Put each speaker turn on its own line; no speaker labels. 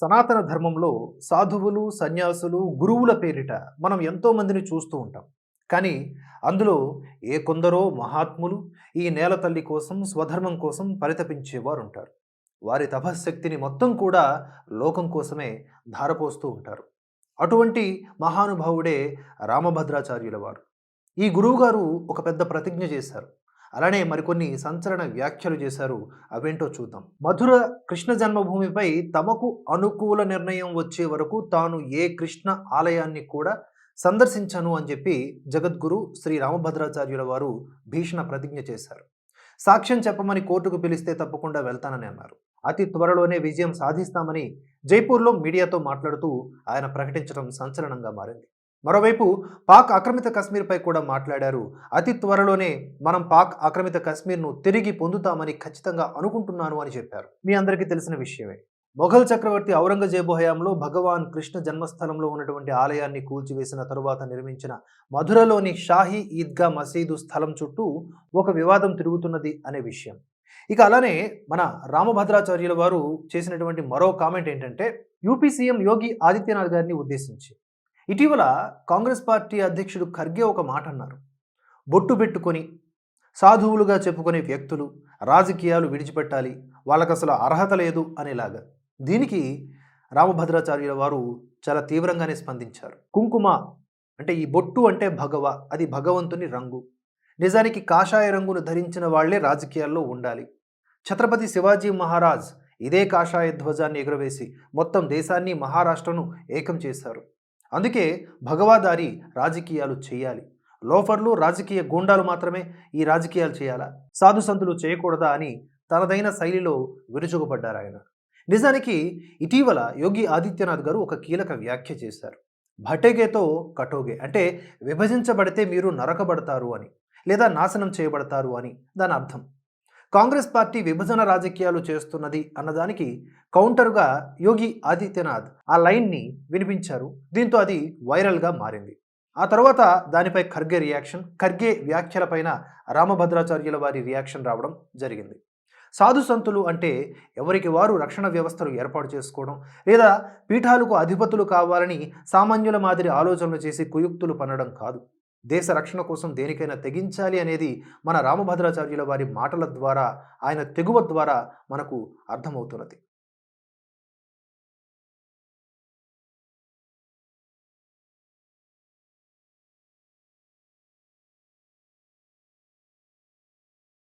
సనాతన ధర్మంలో సాధువులు సన్యాసులు గురువుల పేరిట మనం ఎంతోమందిని చూస్తూ ఉంటాం. కానీ అందులో ఏ కొందరో మహాత్ములు ఈ నేల తల్లి కోసం స్వధర్మం కోసం పరితపించేవారు ఉంటారు. వారి తపశ్శక్తిని మొత్తం కూడా లోకం కోసమే ధారపోస్తూ ఉంటారు. అటువంటి మహానుభావుడే రామభద్రాచార్యుల వారు. ఈ గురువుగారు ఒక పెద్ద ప్రతిజ్ఞ చేశారు. అలానే మరికొన్ని సంచలన వ్యాఖ్యలు చేశారు. అవేంటో చూద్దాం. మధుర కృష్ణ జన్మభూమిపై తమకు అనుకూల నిర్ణయం వచ్చే వరకు తాను ఏ కృష్ణ ఆలయాన్ని కూడా సందర్శించను అని చెప్పి జగద్గురు శ్రీ రామభద్రాచార్యుల వారు భీషణ ప్రతిజ్ఞ చేశారు. సాక్ష్యం చెప్పమని కోర్టుకు పిలిస్తే తప్పకుండా వెళ్తానని అన్నారు. అతి త్వరలోనే విజయం సాధిస్తామని జైపూర్లో మీడియాతో మాట్లాడుతూ ఆయన ప్రకటించడం సంచలనంగా మారింది. మరోవైపు పాక్ ఆక్రమిత కశ్మీర్పై కూడా మాట్లాడారు. అతి త్వరలోనే మనం పాక్ ఆక్రమిత కశ్మీర్ను తిరిగి పొందుతామని ఖచ్చితంగా అనుకుంటున్నాను అని చెప్పారు. మీ అందరికీ తెలిసిన విషయమే. మొఘల్ చక్రవర్తి ఔరంగజేబు హయాంలో భగవాన్ కృష్ణ జన్మస్థలంలో ఉన్నటువంటి ఆలయాన్ని కూల్చివేసిన తరువాత నిర్మించిన మధురలోని షాహీ ఈద్గా మసీదు స్థలం చుట్టూ ఒక వివాదం తిరుగుతున్నది అనే విషయం. ఇక అలానే మన రామభద్రాచార్యుల వారు చేసినటువంటి మరో కామెంట్ ఏంటంటే యూపీ సీఎం యోగి ఆదిత్యనాథ్ గారిని ఉద్దేశించి. ఇటీవల కాంగ్రెస్ పార్టీ అధ్యక్షుడు ఖర్గే ఒక మాట అన్నారు. బొట్టు పెట్టుకొని సాధువులుగా చెప్పుకునే వ్యక్తులు రాజకీయాలు విడిచిపెట్టాలి వాళ్ళకు అసలు అర్హత లేదు అనేలాగా. దీనికి రామభద్రాచార్యుల వారు చాలా తీవ్రంగానే స్పందించారు. కుంకుమ అంటే ఈ బొట్టు అంటే భగవ అది భగవంతుని రంగు. నిజానికి కాషాయ రంగును ధరించిన వాళ్ళే రాజకీయాల్లో ఉండాలి. ఛత్రపతి శివాజీ మహారాజ్ ఇదే కాషాయ ధ్వజాన్ని ఎగురవేసి మొత్తం దేశాన్ని మహారాష్ట్రను ఏకం చేశారు. అందుకే భగవాదారి రాజకీయాలు చేయాలి. లోఫర్లు రాజకీయ గూండాలు మాత్రమే ఈ రాజకీయాలు చేయాలా? సాధు సంతులు చేయకూడదా అని తనదైన శైలిలో విరుచుకుపడ్డారు ఆయన నిజానికి ఇటీవల యోగి ఆదిత్యనాథ్ గారు ఒక కీలక వ్యాఖ్య చేశారు. భటేగేతో కటోగే అంటే విభజించబడితే మీరు నరకబడతారు అని లేదా నాశనం చేయబడతారు అని దాని అర్థం. కాంగ్రెస్ పార్టీ విభజన రాజకీయాలు చేస్తున్నది అన్నదానికి కౌంటర్గా యోగి ఆదిత్యనాథ్ ఆ లైన్ని వినిపించారు. దీంతో అది వైరల్గా మారింది. ఆ తర్వాత దానిపై ఖర్గే రియాక్షన్ ఖర్గే వ్యాఖ్యలపైన రామభద్రాచార్యుల వారి రియాక్షన్ రావడం జరిగింది. సాధు సంతులు అంటే ఎవరికి వారు రక్షణ వ్యవస్థలు ఏర్పాటు చేసుకోవడం లేదా పీఠాలకు అధిపతులు కావాలని సామాన్యుల మాదిరి ఆలోచనలు చేసి కుయుక్తులు పనడం కాదు. దేశ రక్షణ కోసం దేనికైనా తెగించాలి అనేది మన రామభద్రాచార్యుల వారి మాటల ద్వారా ఆయన తెగువ ద్వారా మనకు అర్థమవుతున్నది.